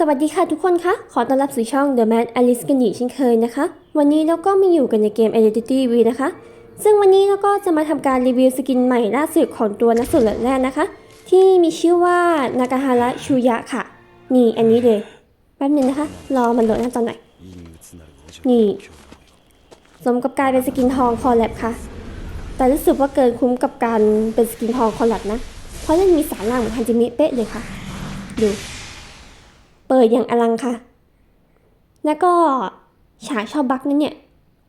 สวัสดีค่ะทุกคนคะ ขอต้อนรับสู่ช่อง The Mad Alice กันอีกเช่นเคยนะคะ วันนี้เราก็มาอยู่กันในเกม Identity V นะคะ ซึ่งวันนี้เราก็จะมาทำการรีวิวสกินใหม่ล่าสุดของตัวนักสืบแรกนะคะ ที่มีชื่อว่านากาฮาระชูยะค่ะ นี่อันนี้เลย แป๊บนึงนะคะ รอมันโหลดหน้าตอนไหนอย นี่ สมกับการเป็นสกินทองคอลแลบค่ะ แต่รู้สึกว่าเกินคุ้มกับการเป็นสกินทองคอลแลบนะ เพราะเล่นมีสารล่างเหมือนฮันจิมิเป๊ะเลยค่ะ ดู เปิดอย่างอลังค่ะ แล้วก็ฉากชอบบักนั้นเนี่ย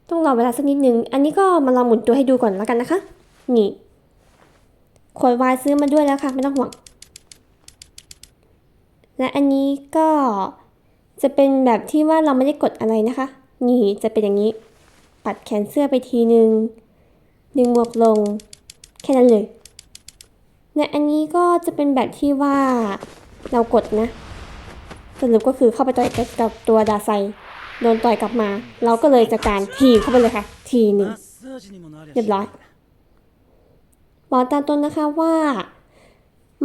ต้องรอเวลาสักนิดนึง อันนี้ก็มาลองหมุนตัวให้ดูก่อนแล้วกันนะคะ นี่ขวดวายซื้อมาด้วยแล้วค่ะ ไม่ต้องห่วง และอันนี้ก็จะเป็นแบบที่ว่าเราไม่ได้กดอะไรนะคะ นี่จะเป็นอย่างนี้ ปัดแขนเสื้อไปทีนึงดึงหมวกลง แค่นั้นเลยและอันนี้ก็จะเป็นแบบที่ว่าเรากดนะ สรุปก็คือเข้าไปต่อยกับตัวดาไซโดนต่อยกลับมา เราก็เลยจัดการทีเข้าไปเลยค่ะ ทีหนึ่งเรียบร้อยบอกตามตรงนะคะว่า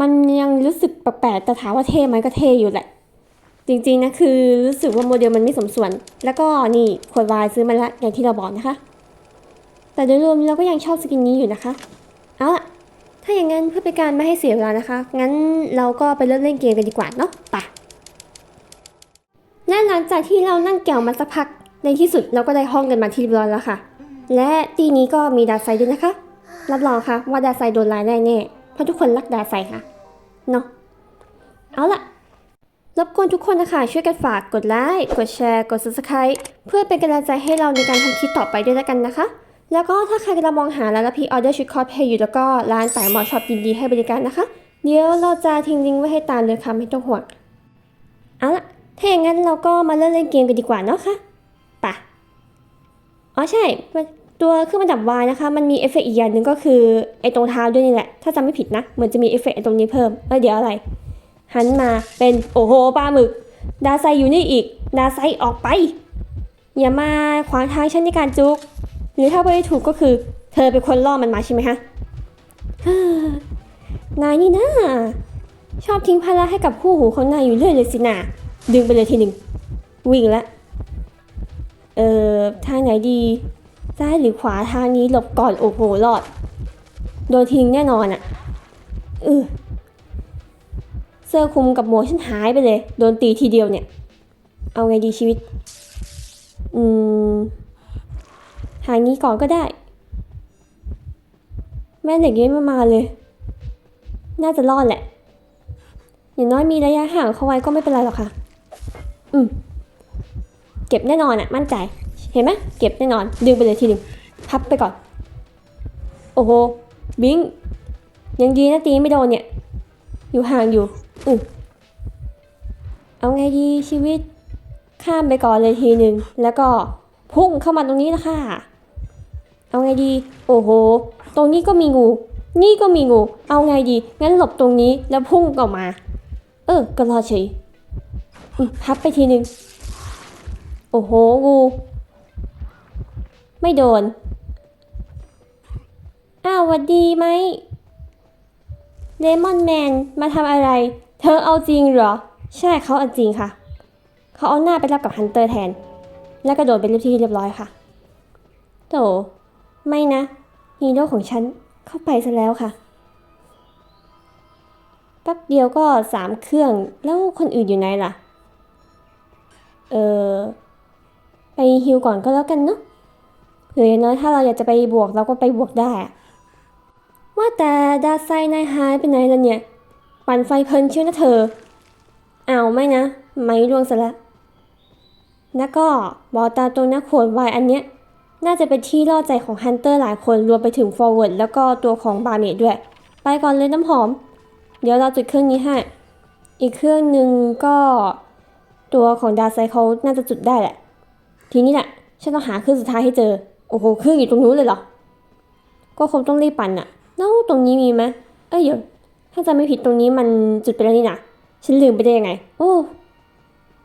มันยังรู้สึกแปลกๆแต่ถามว่าเท่ไหมก็เท่อยู่แหละ จริงๆนะคือรู้สึกว่าโมเดลมันไม่สมส่วน แล้วก็นี่ขวดวายซื้อมาล้วอย่างที่เราบอกนะคะ แต่โดยรวมเราก็ยังชอบสกินนี้อยู่นะคะเอาล่ะถ้าอย่างนั้นเพื่อเป็นการไม่ให้เสียเวลานะคะ งั้นเราก็ไปเริ่มเล่นเกมกันดีกว่าเนาะไป และหลังจากที่เรานั่งแก่วมาสักพัก ในที่สุดเราก็ได้ห้องกันมาที่เรียบร้อยแล้วค่ะ และตีนี้ก็มีดาไซด้วยนะคะ รับรองค่ะว่าดาไซโดนลายแน่แน่ เพราะทุกคนรักดาไซค่ะ เนาะเอาล่ะรบกวนทุกคนนะคะ ช่วยกันฝากกดไลค์กดแชร์ กด subscribe เพื่อเป็นกำลังใจให้เราในการทำคลิปต่อไปด้วยแล้วกันนะคะ แล้วก็ถ้าใครกำลังมองหาร้านรับพีออเดอร์ชุดคอสเพย์อยู่แล้วก็ร้านแต่หมอช็อปยินดีให้บริการนะคะ เดี๋ยวเราจะทิ้งลิงก์ไว้ให้ตามเลยค่ะไม่ต้องห่วงเอาล่ะ ถ้าอย่างนั้นเราก็มาเริ่มเล่นเกมกันดีกว่าเนาะค่ะป่ะอ๋อใช่ ตัวเครื่องประดับวายนะคะ มันมีเอฟเฟกต์อีกอย่างหนึ่งก็คือไอ้ตรงเท้าด้วยนี่แหละ ถ้าจำไม่ผิดนะ เหมือนจะมีเอฟเฟกต์ตรงนี้เพิ่มแล้วเดี๋ยวอะไร หันมาเป็นโอ้โหปลาหมึก ดาไซอยู่นี่อีก ดาไซออกไป อย่ามาขวางทางฉันในการจุก หรือถ้าไปถูกก็คือ เธอเป็นคนล่อมันมาใช่ไหมฮะนายนี่นะชอบทิ้งภาระให้กับคู่หูของนายอยู่เรื่อยเลยสินะ ดึงไปเลยทีหนึ่งวิ่งละเอ่อทางไหนดีซ้ายหรือขวาทางนี้หลบก่อนโอ้โหรอด โดนทิ้งแน่นอนอะ่ะเออเสื้อคลุมกับหมวกฉันหายไปเลย โดนตีทีเดียวเนี่ย เอาไงดีชีวิต อืม ทางนี้ก่อนก็ได้ แม่เหล็กยังไม่มาเลย น่าจะรอดแหละ อย่างน้อยมีระยะห่างเข้าไว้ก็ไม่เป็นไรหรอกค่ะ อืมเก็บแน่นอนอะมั่นใจ เห็นไหมเก็บแน่นอน ดึงไปเลยทีหนึ่งพับไปก่อน โอ้โห บิงยังดีนะตีไม่โดนเนี่ย อยู่ห่างอยู่ อือเอาไงดีชีวิต ข้ามไปก่อนเลยทีหนึ่งแล้วก็พุ่งเข้ามาตรงนี้ละค่ะ เอาไงดี โอ้โห ตรงนี้ก็มีงู นี่ก็มีงู เอาไงดี งั้นหลบตรงนี้แล้วพุ่งออกมา เออ ก็รอเฉย พับไปทีหนึ่งโอ้โหงู ไม่โดน อ้าวหวัดดีไหมเลมอนแมนมาทำอะไร เธอเอาจริงเหรอ ใช่เขาเอาจริงค่ะ เขาเอาหน้าไปรับกับฮันเตอร์แทน แล้วกระโดดไปเรียบที่เรียบร้อยค่ะโถไม่นะฮีโร่ของฉันเข้าไปซะแล้วค่ะแป๊บเดียวก็สามเครื่องแล้วคนอื่นอยู่ไหนล่ะ เออไปฮิวก่อนก็แล้วกันเนาะหรืออย่างน้อยถ้าเราอยากจะไปบวกเราก็ไปบวกได้อะว่าแต่ดาไซนายหายไปไหนล่ะเนี่ย ปั่นไฟเพลินเชียวนะเธอ เอาวไม่นะ ไม่ร่วงซะแล้วแล้วก็บอตาตรงนะขวดวายอันเนี้ย น่าจะเป็นที่ล่อใจของฮันเตอร์หลายคนรวมไปถึงฟอร์เวิร์ดแล้วก็ตัวของบาเมดด้วย ไปก่อนเลยน้ำหอม เดี๋ยวเราจุดเครื่องนี้ให้ อีกเครื่องหนึ่งก็ ตัวของดาไซเขาน่าจะจุดได้แหละ ทีนี้แหละฉันต้องหาเครื่องสุดท้ายให้เจอ โอ้โหเครื่องอยู่ตรงนู้นเลยเหรอ ก็คงต้องรีบปั่นอะแล้วตรงนี้มีไหมเอ้ยเดี๋ยวถ้าจะไม่ผิดตรงนี้มันจุดไปแล้วนี่นะฉันลืมไปได้ยังไง โอ้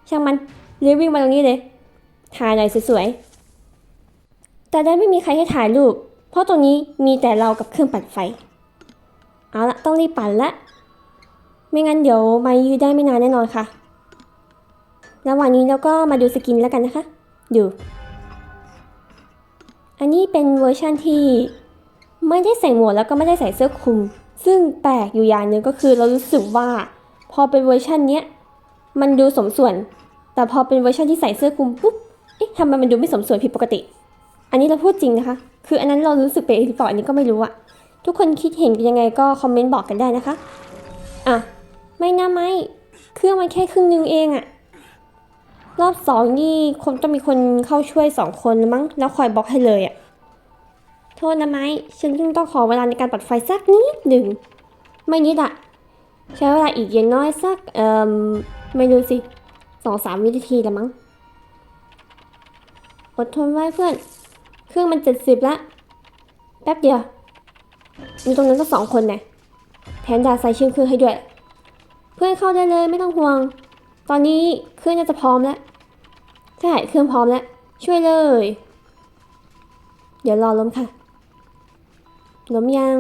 ช่างมันเรียวิ่งมาตรงนี้เลย ถ่ายหน่อยสวยๆ แต่ได้ไม่มีใครให้ถ่ายรูป เพราะตรงนี้มีแต่เรากับเครื่องปั่นไฟ เอาละต้องรีบปั่นละ ไม่งั้นเดี๋ยวมายืดได้ไม่นานแน่นอนค่ะ ระหว่างนี้เราก็มาดูสกินแล้วกันนะคะ ดู อันนี้เป็นเวอร์ชันที่ไม่ได้ใส่หมวกแล้วก็ไม่ได้ใส่เสื้อคลุม ซึ่งแปลกอยู่อย่างหนึ่งก็คือเรารู้สึกว่า พอเป็นเวอร์ชันเนี้ยมันดูสมส่วน แต่พอเป็นเวอร์ชันที่ใส่เสื้อคลุมปุ๊บ เอ๊ะทำไมมันดูไม่สมส่วนผิดปกติ อันนี้เราพูดจริงนะคะ คืออันนั้นเรารู้สึกไปหรือเปล่าอันนี้ก็ไม่รู้อะทุกคนคิดเห็นเป็นยังไงก็คอมเมนต์บอกกันได้นะคะ อะ ไม่นะไม่ เครื่องมันแค่ครึ่งนึงเองอะ รอบสองนี่คงต้องมีคนเข้าช่วยสองคนมั้งแล้วคอยบล็อกให้เลยอะโทษนะไม้ฉันเพิ่งต้องขอเวลาในการปัดไฟสักนิดหนึ่ง ไม่นิดอะใช้เวลาอีกอย่างน้อยสัก เอ่อไม่รู้สิสองสามวินาทีละมั้ง อดทนไว้เพื่อน เครื่องมันเจ็ดสิบละ แป๊บเดียว มีตรงนั้นก็สองคนนะแถมดาใส่เชื่อมเครื่องให้ด้วย เพื่อนเข้าได้เลยไม่ต้องห่วงตอนนี้เครื่องน่าจะพร้อมแล้ว ใช่เครื่องพร้อมแล้ว ช่วยเลย เดี๋ยวรอล้มค่ะ ล้มยัง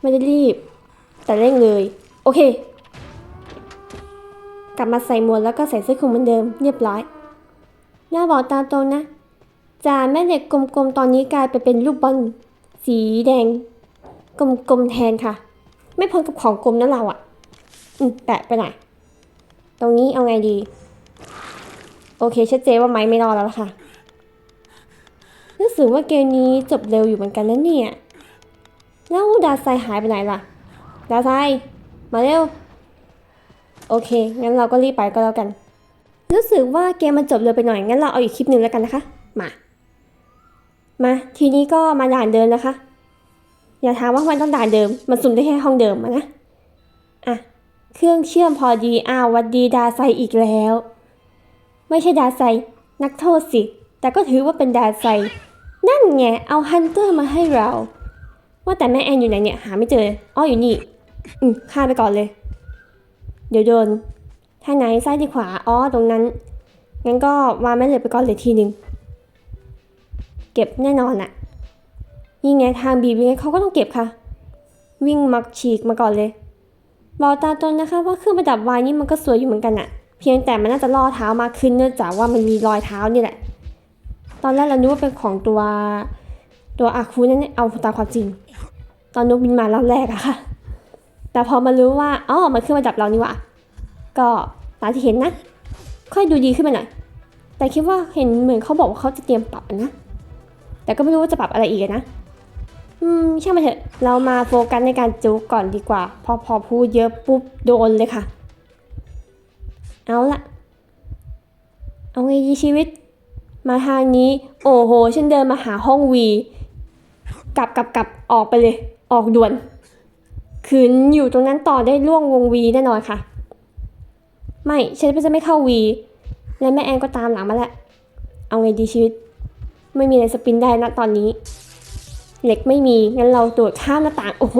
ไม่ได้รีบ แต่เร่งเลย โอเค กลับมาใส่หมวกแล้วก็ใส่เสื้อคลุมเหมือนเดิม เรียบร้อยย่าบอกตาตรงนะจานแม่เหล็กกลมๆ ตอนนี้กลายไปเป็นลูกบอลสีแดง กลมๆ แทนค่ะ ไม่พ้นกับของกลมนะเราอะ่ะ อืมแปะไปไหนอยตรงนี้เอาไงดี โอเคชัดเจนว่าไม้ไม่รอดแล้วล่ะค่ะรู้สึกว่าเกมนี้จบเร็วอยู่เหมือนกันนะเนี่ย แล้วดาไซหายไปไหนล่ะ ดาไซมาเร็ว โอเค งั้นเราก็รีบไปก็แล้วกัน รู้สึกว่าเกมมันจบเร็วไปหน่อย งั้นเราเอาอีกคลิปหนึ่งแล้วกันนะคะ มา มา ทีนี้ก็มาด่านเดิมนะคะ อย่าถามว่าทำไมต้องด่านเดิม มันสุ่มได้แค่ห้องเดิมมานะ อะ เครื่องเชื่อมพอดี อ้าววัดดีดาไซอีกแล้ว ไม่ใช่ดาไซ นักโทษสิ แต่ก็ถือว่าเป็นดาไซ นั่นไง เอาฮันเตอร์มาให้เรา ว่าแต่แม่แอนอยู่ไหนเนี่ย หาไม่เจอ อ้ออยู่นี่ อืมฆ่าไปก่อนเลย เดี๋ยวโดนทางไหนซ้ายดีขวา อ๋อ ตรงนั้น งั้นก็วางแม่เหล็กไปก่อนเลยทีหนึ่ง เก็บแน่นอนอะนี่ไงทางบีบยังไงเขาก็ต้องเก็บค่ะ วิ่งมาฉีกมาก่อนเลย บอกตาตรงนะคะว่าเครื่องประดับวายนี่มันก็สวยอยู่เหมือนกันอะ เพียงแต่มันน่าจะล่อเท้ามากขึ้นเนื่องจากว่ามันมีรอยเท้านี่แหละ ตอนแรกเรานึกว่าเป็นของตัวตัวอาคูนั่นเนี่ยเอาตามความจริง ตอนนกบินมารอบแรกอะค่ะ แต่พอมารู้ว่าอ๋อมันเครื่องประดับเรานี่ว่าก็ตามที่เห็นนะ ค่อยดูดีขึ้นมาหน่อย แต่คิดว่าเห็นเหมือนเขาบอกว่าเขาจะเตรียมปรับนะ แต่ก็ไม่รู้ว่าจะปรับอะไรอีกนะ อืมช่างมันเถอะ เรามาโฟกัสในการจูก่อนดีกว่า พอพอพูดเยอะปุ๊บโดนเลยค่ะ เอาละเอาไงดีชีวิต มาทางนี้ โอ้โห ฉันเดินมาหาห้องวี กลับกลับกลับออกไปเลย ออกด่วนคืนอยู่ตรงนั้นต่อได้ล่วงวงวีแน่นอนค่ะ ไม่ ฉันจะไม่เข้าวี และแม่แอนก็ตามหลังมาแหล้วเอาไงดีชีวิต ไม่มีอะไรสปินได้นะตอนนี้ เหล็กไม่มี งั้นเราโดดข้ามหน้าต่าง โอ้โห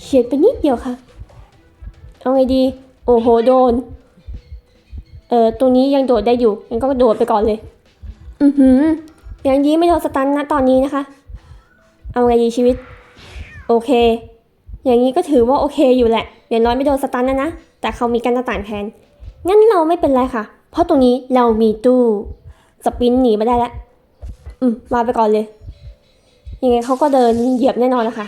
เฉียดไปนิดเดียวค่ะ เอาไงดี โอ้โห โดน เออตรงนี้ยังโดดได้อยู่งั้นก็โดดไปก่อนเลย อือหือยังยี้ไม่โดนสตันนะตอนนี้นะคะ เอาไงดีชีวิต โอเค อย่างนี้ก็ถือว่าโอเคอยู่แหละอย่างน้อยไม่โดนสตันนะนะ แต่เขามีกันหน้าต่างแทน งั้นเราไม่เป็นไรค่ะ เพราะตรงนี้เรามีตู้สปินหนีมาได้แล้ว อืมมาไปก่อนเลย ยังไงเขาก็เดินเหยียบแน่นอนนะคะ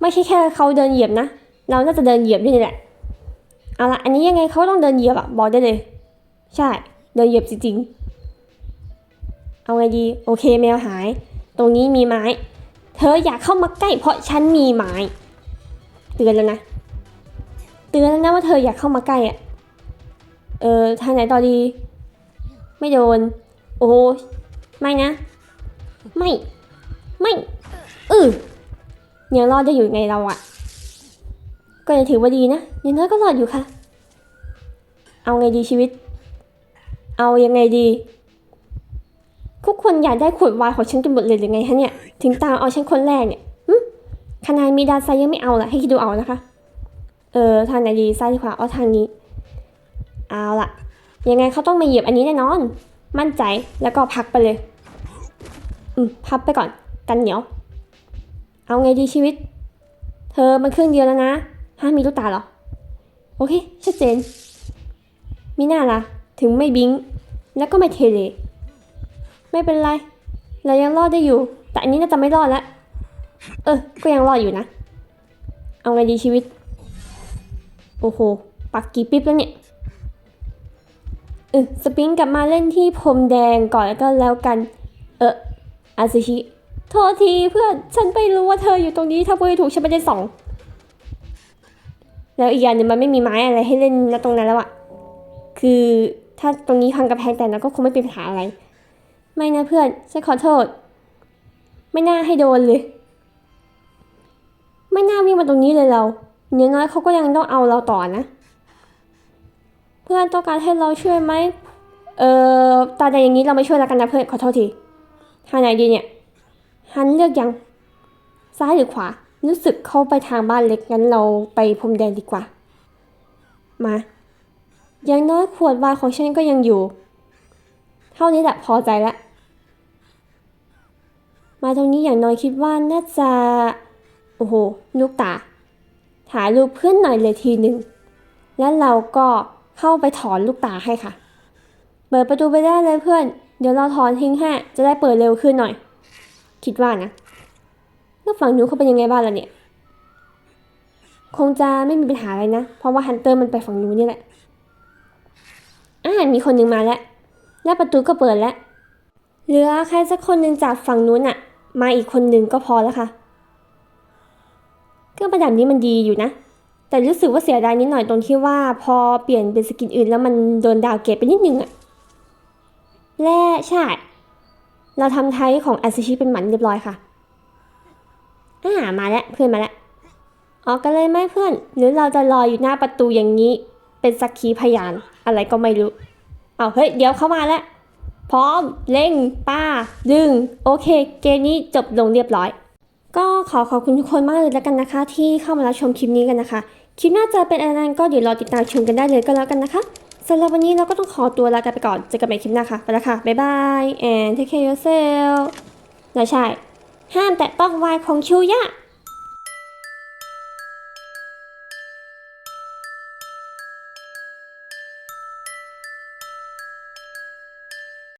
ไม่ใช่แค่เขาเดินเหยียบนะ เราน่าจะเดินเหยียบด้วยนี่แหละ เอาละอันนี้ยังไงเขาต้องเดินเหยียบอะบอกได้เลย ใช่ เดินเหยียบจริงๆ เอาไงดี โอเคแมวหาย ตรงนี้มีไม้ เธออยากเข้ามาใกล้เพราะฉันมีไม้ เตือนแล้วนะ เตือนแล้วนะว่าเธออยากเข้ามาใกล้อะเออทางไหนต่อดี ไม่โดน โอ้ไม่นะ ไม่ ไม่เออยังรอดได้อยู่ไงเราอะ ก็ยังถือว่าดีนะอยังน้อยก็รอดอยู่ค่ะ เอาไงดีชีวิต เอายังไงดี ทุกคนอยากได้ขวดวายของฉันกันหมดเลยหรือไงฮะเนี่ย ถึงตามเอาฉันคนแรกเนี่ยหึขนาดมีดาไซยังไม่เอาละให้คิดดูเอานะคะ เออทางไหนดีซ้ายขวาเอาทางนี้ เอาละยังไงเขาต้องมาเหยียบอันนี้แน่นอน มั่นใจแล้วก็พักไปเลย อืมพับไปก่อน กันเหนียว เอาไงดีชีวิต เธอมันเครึ่องเดียวแล้วนะ ห้ามีลูกตาเหรอ โอเค ชัดเจน มีหน้าละถึงไม่บิง แล้วก็ไม่เทเล ไม่เป็นไร เรายังรอดได้อยู่ แต่อันนี้น่าจะไม่รอดแล้วเออ ก็ยังรอดอยู่นะ เอาไงดีชีวิต โอ้โห ปักกี่ปิ๊บแล้วเนี่ยเออสปริงกลับมาเล่นที่พรมแดงก่อนแล้วก็แล้วกัน เอออาซึชิ โทษทีเพื่อน ฉันไปรู้ว่าเธออยู่ตรงนี้ ถ้าพูดให้ถูกฉันไม่ได้สอง แล้วอีกอย่างหนึงมันไม่มีไม้อะไรให้เล่นนะตรงนั้นแล้วอะคือถ้าตรงนี้พังกระแพงแต่นั้นก็คงไม่เป็นปัญหาอะไร ไม่นะเพื่อนฉันขอโทษ ไม่น่าให้โดนเลย ไม่น่าวิ่งมาตรงนี้เลยเราอย่างน้อยเขาก็ยังต้องเอาเราต่อนะ เพื่อนต้องการให้เราช่วยไหมเอ่อตาใดอย่างนี้เราไม่ช่วยแล้วกันนะเพื่อนขอโทษทีทางไหนดีเนี่ย หันเลือกยัง ซ้ายหรือขวา รู้สึกเข้าไปทางบ้านเล็กงั้นเราไปพรมแดงดีกว่า มาอย่างน้อยขวดวายของฉันก็ยังอยู่ เท่านี้แหละพอใจละ มาตรงนี้อย่างน้อยคิดว่าน่าจะ โอ้โห ลูกตาหาลูกเพื่อนหน่อยเลยทีหนึ่ง แล้วเราก็เข้าไปถอนลูกตาให้ค่ะ เปิดประตูไปได้เลยเพื่อน เดี๋ยวเราถอนทิ้งให้จะได้เปิดเร็วขึ้นหน่อย คิดว่านะ แล้วฝั่งนู้นเขาเป็นยังไงบ้างล่ะเนี่ย คงจะไม่มีปัญหาอะไรนะ เพราะว่าฮันเตอร์มันไปฝั่งนู้นนี่แหละ อ่ามีคนหนึ่งมาแล้วและประตูก็เปิดแล้ว เหลือใครสักคนหนึ่งจากฝั่งนู้นอะมาอีกคนหนึ่งก็พอแล้วค่ะเครื่องประดับนี้มันดีอยู่นะ แต่รู้สึกว่าเสียดายนิดหน่อยตรงที่ว่าพอเปลี่ยนเป็นสกินอื่นแล้วมันโดนดาวเกรดไปนิดนึงอะและใช่ เราทำไทยของอาซิชิเป็นหมันเรียบร้อยค่ะ อ่ามาแล้วเพื่อนมาแล้วออกกันเลยไหมเพื่อน หรือเราจะรออยู่หน้าประตูอย่างนี้ เป็นสักขีพยานอะไรก็ไม่รู้ เอาเฮ้ยเดี๋ยวเข้ามาแล้ว พร้อมเร่งป้า ดึง โอเค เกมนี้จบลงเรียบร้อย ก็ขอขอบคุณทุกคนมากเลยแล้วกันนะคะ ที่เข้ามารับชมคลิปนี้กันนะคะ คลิปหน้าจะเป็นอะไรนั้นก็เดี๋ยวรอติดตามชมกันได้เลยก็แล้วกันนะคะสำหรับวันนี้เราก็ต้องขอตัวลากันไปก่อน เจอกันใหม่คลิปหน้าค่ะ ไปแล้วค่ะ บ๊ายบาย and take care yourself และใช่ ห้ามแตะต้องวายของชูยะ